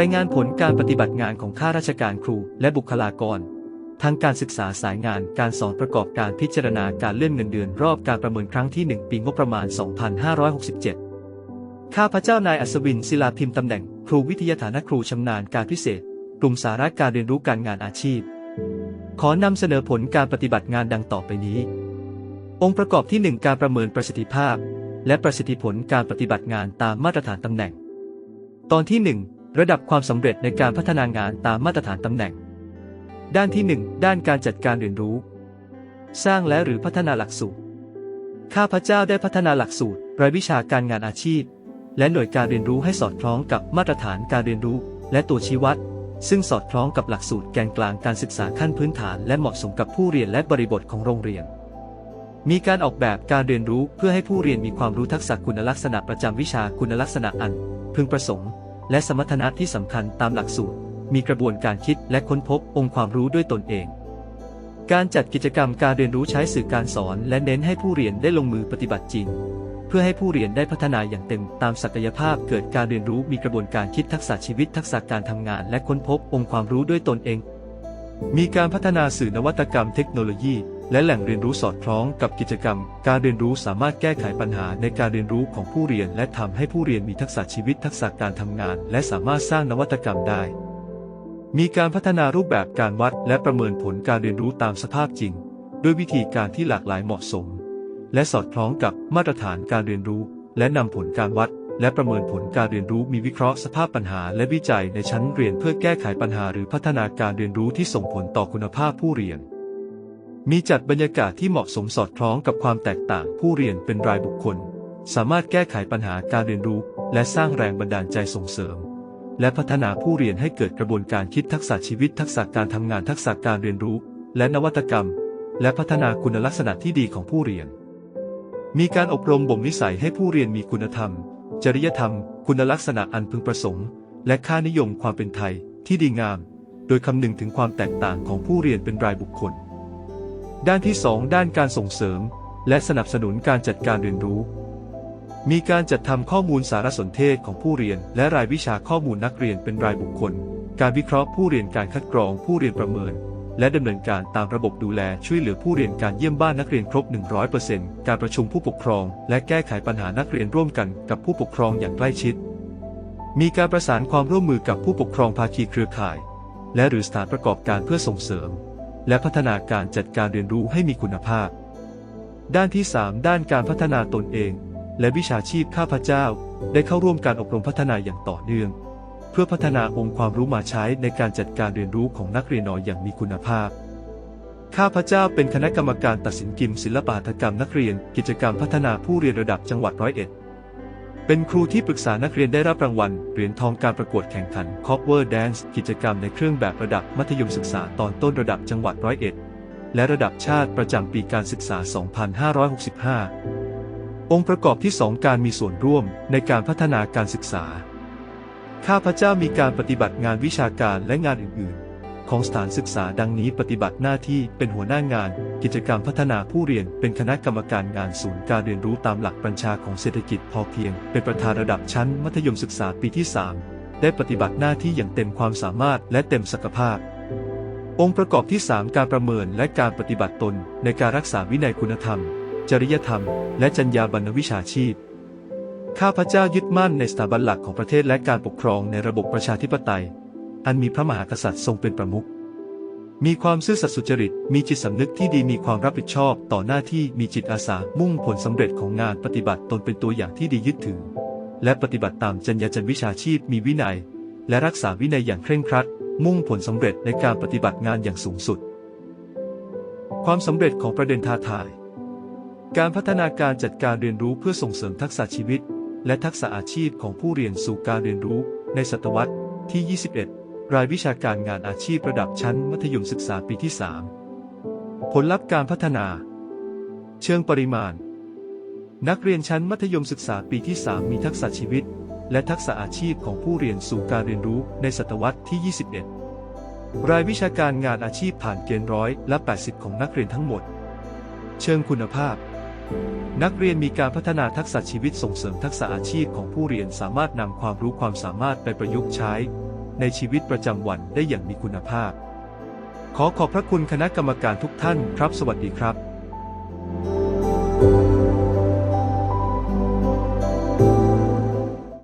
รายงานผลการปฏิบัติงานของข้าราชการครูและบุคลากรทางการศึกษาสายงานการสอนประกอบการพิจารณาการเลื่อนเงินเดือนรอบการประเมินครั้งที่ 1 ปีงบประมาณ 2567 ข้าพเจ้านายอัศวินศิลาพิมพ์ตำแหน่ง ครูวิทยาฐานะครูชำนาญการพิเศษ กลุ่มสาระการเรียนรู้การงานอาชีพ ขอนำเสนอผลการปฏิบัติงานดังต่อไปนี้ องค์ประกอบที่ 1 การประเมินประสิทธิภาพ และประสิทธิผลการปฏิบัติงานตามมาตรฐานตำแหน่ง ตอนที่ 1 ระดับความสำเร็จในการพัฒนางานตามมาตรฐานตำแหน่ง ด้านที่ 1 ด้านการจัดการเรียนรู้ สร้างและหรือพัฒนาหลักสูตร ข้าพเจ้าได้พัฒนาหลักสูตรรายวิชาการงานอาชีพ และหน่วยการเรียนรู้ให้สอดคล้องกับมาตรฐานการเรียนรู้ และตัวชี้วัด ซึ่งสอดคล้องกับหลักสูตรแกนกลางการศึกษาขั้นพื้นฐาน และเหมาะสมกับผู้เรียนและบริบทของโรงเรียนมีการออกแบบการเรียนรู้เพื่อให้ผู้เรียนมีความรู้ทักษะคุณลักษณะประจำวิชาคุณลักษณะอัน พึงประสงค์ และสมรรถนะที่สำคัญตามหลักสูตร มีกระบวนการคิดและค้นพบองค์ความรู้ด้วยตนเอง การจัดกิจกรรมการเรียนรู้ใช้สื่อการสอน และเน้นให้ผู้เรียนได้ลงมือปฏิบัติจริง เพื่อให้ผู้เรียนได้พัฒนาอย่างเต็มตามศักยภาพเกิดการเรียนรู้มีกระบวนการคิดทักษะชีวิตทักษะการทำงาน และค้นพบองค์ความรู้ด้วยตนเอง มีการพัฒนาสื่อนวัตกรรมเทคโนโลยี และแหล่งเรียนรู้สอดคล้องกับกิจกรรม การเรียนรู้สามารถแก้ไขปัญหาในการเรียนรู้ของผู้เรียน และทำให้ผู้เรียนมีทักษะชีวิตทักษะการทำงาน และสามารถสร้างนวัตกรรมได้ มีการพัฒนารูปแบบการวัดและประเมินผลการเรียนรู้ตามสภาพจริง ด้วยวิธีการที่หลากหลายเหมาะสม และสอดคล้องกับมาตรฐานการเรียนรู้ และนำผลการวัดและประเมินผลการเรียนรู้มีวิเคราะห์สภาพปัญหาและวิจัยในชั้นเรียนเพื่อแก้ไขปัญหาหรือพัฒนาการเรียนรู้ที่ส่งผลต่อคุณภาพผู้เรียน มีจัดบรรยากาศที่เหมาะสมสอดคล้องกับความแตกต่างผู้เรียนเป็นรายบุคคล สามารถแก้ไขปัญหาการเรียนรู้ และสร้างแรงบันดาลใจส่งเสริม และพัฒนาผู้เรียนให้เกิดกระบวนการคิดทักษะชีวิตทักษะการทำงานทักษะการเรียนรู้ และนวัตกรรม และพัฒนาคุณลักษณะที่ดีของผู้เรียน มีการอบรมบ่มนิสัยให้ผู้เรียนมีคุณธรรม จริยธรรม คุณลักษณะอันพึงประสงค์ และค่านิยมความเป็นไทยที่ดีงาม โดยคำนึงถึงความแตกต่างของผู้เรียนเป็นรายบุคคล ด้านที่ 2 ด้านการส่งเสริม และสนับสนุนการจัดการเรียนรู้ มีการจัดทำข้อมูลสารสนเทศของผู้เรียน และรายวิชาข้อมูลนักเรียนเป็นรายบุคคล การวิเคราะห์ผู้เรียนการคัดกรองผู้เรียนประเมิน และดำเนินการตามระบบดูแลช่วยเหลือผู้เรียนการเยี่ยมบ้านนักเรียนครบ 100%การประชุมผู้ปกครอง และแก้ไขปัญหานักเรียนร่วมกันกับผู้ปกครองอย่างใกล้ชิด มีการประสานความร่วมมือกับผู้ปกครองภาคีเครือข่าย และหรือสถานประกอบการเพื่อส่งเสริม และพัฒนาการจัดการเรียนรู้ให้มีคุณภาพ ด้านที่ 3 ด้านการพัฒนาตนเอง และวิชาชีพข้าพเจ้า ได้เข้าร่วมการอบรมพัฒนาอย่างต่อเนื่อง เพื่อพัฒนาองค์ความรู้มาใช้ในการจัดการเรียนรู้ของนักเรียนน้อยอย่างมีคุณภาพ ข้าพเจ้าเป็นคณะกรรมการตัดสินกิมศิลปหัตถกรรมนักเรียน กิจกรรมพัฒนาผู้เรียนระดับจังหวัดร้อยเอ็ด เป็นครูที่ปรึกษานักเรียนได้รับรางวัล เหรียญทองการประกวดแข่งขัน Cover Dance กิจกรรมในเครื่องแบบระดับมัธยมศึกษาตอนต้นระดับจังหวัดร้อยเอ็ด และระดับชาติประจำปีการศึกษา 2565 องค์ประกอบที่ 2 การมีส่วนร่วมในการพัฒนาการศึกษา ข้าพเจ้ามีการปฏิบัติงานวิชาการและงานอื่น ของสถานศึกษาดังนี้ปฏิบัติหน้าที่เป็นหัวหน้างาน กิจกรรมพัฒนาผู้เรียนเป็นคณะกรรมการงานศูนย์การเรียนรู้ตามหลักปัญชาของเศรษฐกิจพอเพียง เป็นประธานระดับชั้นมัธยมศึกษาปีที่ 3 ได้ปฏิบัติหน้าที่อย่างเต็มความสามารถและเต็มศักยภาพ องค์ประกอบที่ 3 การประเมินและการปฏิบัติตน ในการรักษาวินัยคุณธรรม จริยธรรม และจรรยาบรรณวิชาชีพข้าพเจ้ายึดมั่นในสถาบันหลักของประเทศและการปกครองในระบบประชาธิปไตย อันมีพระมหากษัตริย์ทรงเป็นประมุข มีความซื่อสัตย์สุจริต มีจิตสำนึกที่ดี มีความรับผิดชอบ ต่อหน้าที่ มีจิตอาสา มุ่งผลสำเร็จของงานปฏิบัติตนเป็นตัวอย่างที่ดียึดถือ และปฏิบัติตามจรรยาจรรวิชาชีพ มีวินัย และรักษาวินัยอย่างเคร่งครัด มุ่งผลสำเร็จในการปฏิบัติงานอย่างสูงสุด ความสำเร็จของประเด็นท้าทาย การพัฒนาการจัดการเรียนรู้เพื่อส่งเสริมทักษะชีวิต และทักษะอาชีพของผู้เรียนสู่การเรียนรู้ในศตวรรษที่ 21 รายวิชาการงานอาชีพระดับชั้นมัธยมศึกษาปีที่ 3 ผลลัพธ์การพัฒนา เชิงปริมาณ นักเรียนชั้นมัธยมศึกษาปีที่ 3 มีทักษะชีวิต และทักษะอาชีพของผู้เรียนสู่การเรียนรู้ในศตวรรษที่ 21 รายวิชาการงานอาชีพผ่านเกณฑ์ร้อยและ80 ของนักเรียนทั้งหมด เชิงคุณภาพนักเรียนมีการพัฒนาทักษะชีวิตส่งเสริมทักษะอาชีพของผู้เรียนสามารถนำความรู้ความสามารถไปประยุกต์ใช้ ในชีวิตประจำวันได้อย่างมีคุณภาพ ขอขอบพระคุณคณะกรรมการทุกท่านครับ สวัสดีครับ thank you